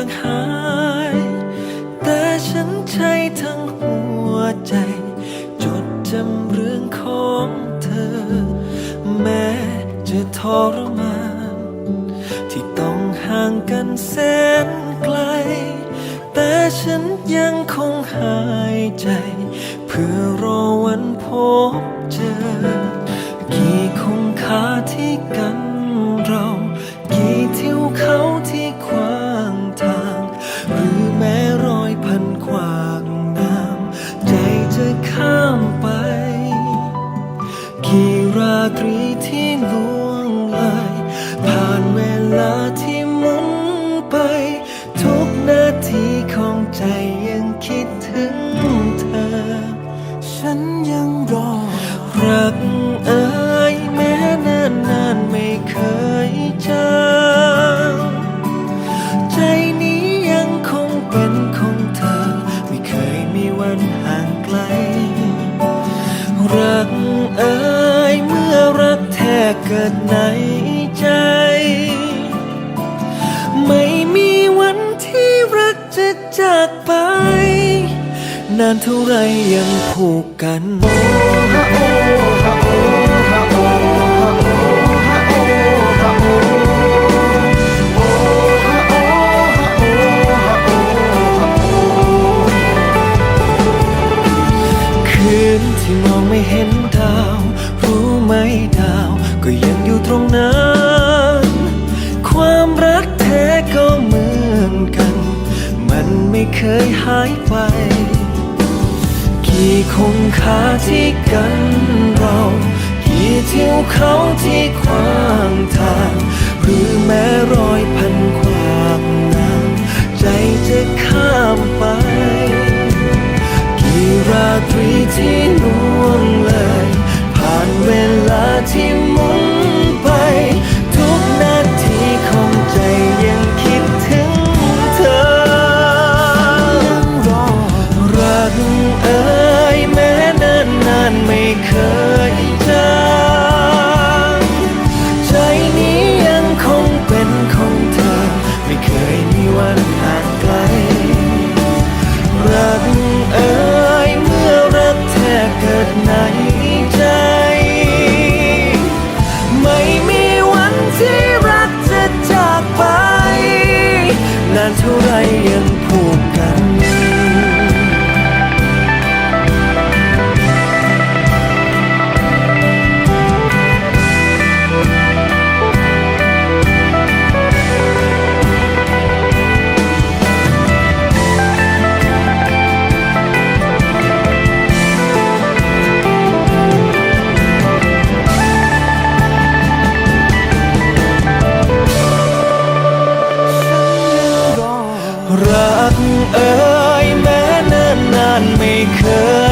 างหาย แต่ฉันใช้ทั้งหัวใจ จดจำเรื่องของเธอ แม้จะทรมาน ที่ต้องห่างกันแสนไกล แต่ฉันยังคงหายใจ เพื่อรอวันพบเจอ กี่คงคาที่กัน ราตรีที่ล่วงเลยผ่านเวลา กแท้เกิดในใจ ไม่มีวันที่รักจะจากไป นานเท่าไรยังผูกกัน ตรงนั้นความรักแท้ก็เหมือนกัน มันไม่เคยหายไป กี่คงคาที่กันเรา กี่เทิวเขาที่ขวางทาง หรือแม้รอยพันขวางน้ำใจจะข้ามไป กี่ราตรีที่ ไม่เค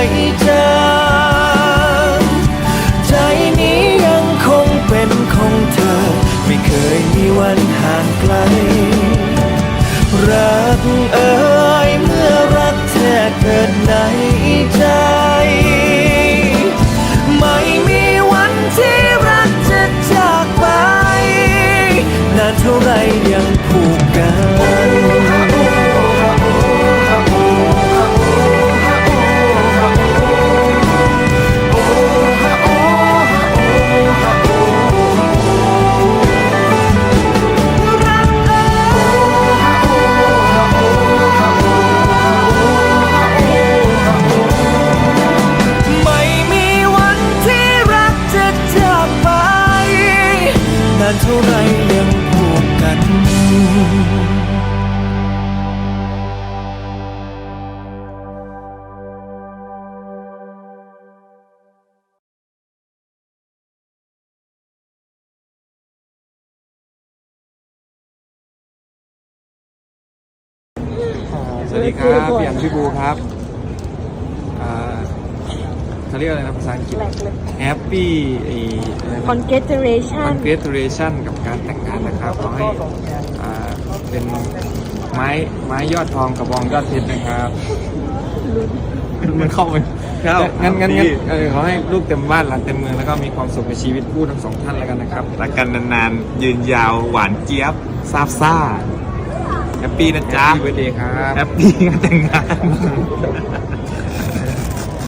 ยจางใจนี้ยังคงเป็นของเธอ ไม่เคยมีวันห่างไกล รักเอ่ยเมื่อรักแท้เกิดในใจ วัสดีครับพี่อนพี่บูครับเขาเรียกอะไรนะภาษาอังกฤษ Happy congratulation Congratulation กับการแต่งงานนะครับขอให้เป็นไม้ไม้ยอดทองกระบองยอดเพชรนะครับมันเข้าไปครับงั้นงั้นงั้นขอให้ลูกเต็มบ้านหลานเต็มเมืองแล้วก็มีความสุขในชีวิตคู่ทั้งสองท่านแล้วกันนะครับ รักกันนานๆ ยืนยาวหวานเจี๊ยบซาบซ่า แฮปปี้นะจ๊ะแฮปปี้เบิเดย์ครับแฮปปี้งานแต่งงาน